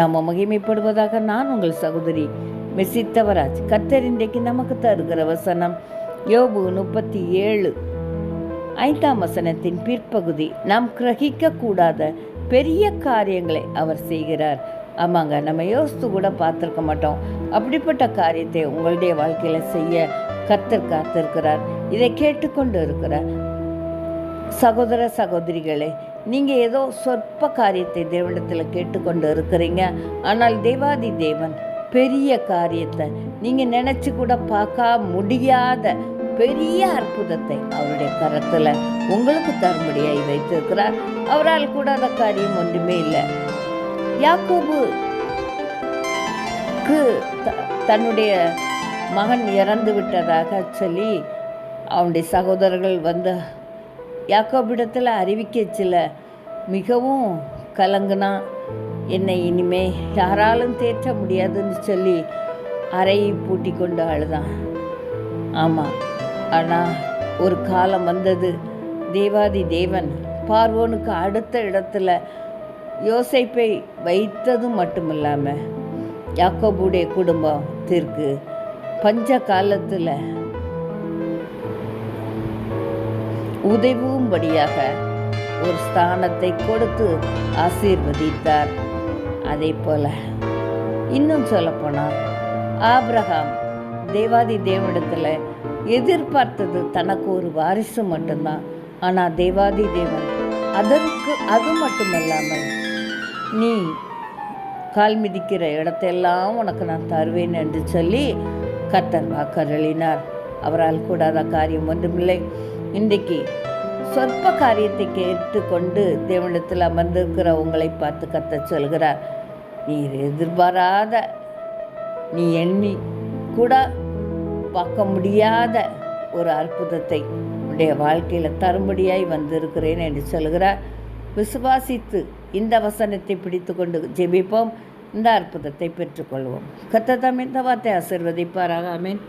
நாம மகிமைப்படுவதாக நான் உங்கள் சகோதரி மெசித்தவராஜ். கத்தர் இன்றைக்கு நமக்கு தருகிற வசனம் யோபு முப்பத்தி ஏழு. ஐந்தாம் வசனத்தின் பிற்பகுதி நாம் கிரகிக்க கூடாத பெரிய காரியங்களை அவர் செய்கிறார். ஆமாங்க நம்ம யோசித்து கூட பார்த்துருக்க மாட்டோம். அப்படிப்பட்ட காரியத்தை உங்களுடைய வாழ்க்கையில் செய்ய கத்தர் காத்திருக்கிறார். இதை கேட்டுக்கொண்டு இருக்கிறார் சகோதர சகோதரிகளே நீங்கள் ஏதோ சொற்ப காரியத்தை தேவனிடத்தில் கேட்டுக்கொண்டு இருக்கிறீங்க. ஆனால் தேவாதி தேவன் பெரிய காரியத்தை நீங்கள் நினச்சி கூட பார்க்க முடியாத பெரிய அற்புதத்தை அவருடைய கரத்தில் உங்களுக்கு தரும்படியாய் வைத்திருக்கிறார். அவரால் கூடாத காரியம் ஒன்றுமே இல்லை. யாக்கோபுக்கு த- தன்னுடைய மகன் இறந்து விட்டதாக சொல்லி அவனுடைய சகோதரர்கள் வந்து யாக்கோபிடத்தில் அறிவிக்கச்சில மிகவும் கலங்குனா என்னை இனிமே யாராலும் தேற்ற முடியாதுன்னு சொல்லி அறையை பூட்டி கொண்டு அழுதான் ஆமாம் ஆனால் ஒரு காலம் வந்தது தேவாதி தேவன் பார்வோனுக்கு அடுத்த இடத்துல யோசைப்பை வைத்ததும் மட்டுமில்லாமல் யாக்கோபுடைய குடும்பத்திற்கு பஞ்ச காலத்தில் உதவும்படியாக ஒரு ஸ்தானத்தை கொடுத்து ஆசீர்வதித்தார். அதே போல இன்னும் சொல்லப்போனால் ஆப்ரஹாம் தேவாதி தேவனிடத்தில் எதிர்பார்த்தது தனக்கு ஒரு வாரிசு மட்டும்தான். ஆனால் தேவாதி தேவன் அதற்கு அது மட்டுமல்லாமல் நீ கால் மிதிக்கிற இடத்தையெல்லாம் உனக்கு நான் தருவேன் என்று சொல்லி கத்தர் வாக்கருளினார் அவரால் கூடாத காரியம் ஒன்றுமில்லை. இன்றைக்கு சொற்ப காரியத்தை கேட்டுக்கொண்டு தேவனிடத்தில் அமர்ந்திருக்கிற உங்களை பார்த்து கத்த சொல்கிறார் நீர் எதிர்பாராத நீ எண்ணி கூட பார்க்க முடியாத ஒரு அற்புதத்தை உடைய வாழ்க்கையில் தரும்படியாய் வந்திருக்கிறேன் என்று சொல்கிறார். விசுவாசித்து இந்த வசனத்தை பிடித்து கொண்டு ஜெபிப்போம். இந்த அற்புதத்தை பெற்றுக்கொள்வோம். கத்ததாம் இந்த வார்த்தை ஆசிர்வதிப்பாராக. அமீன்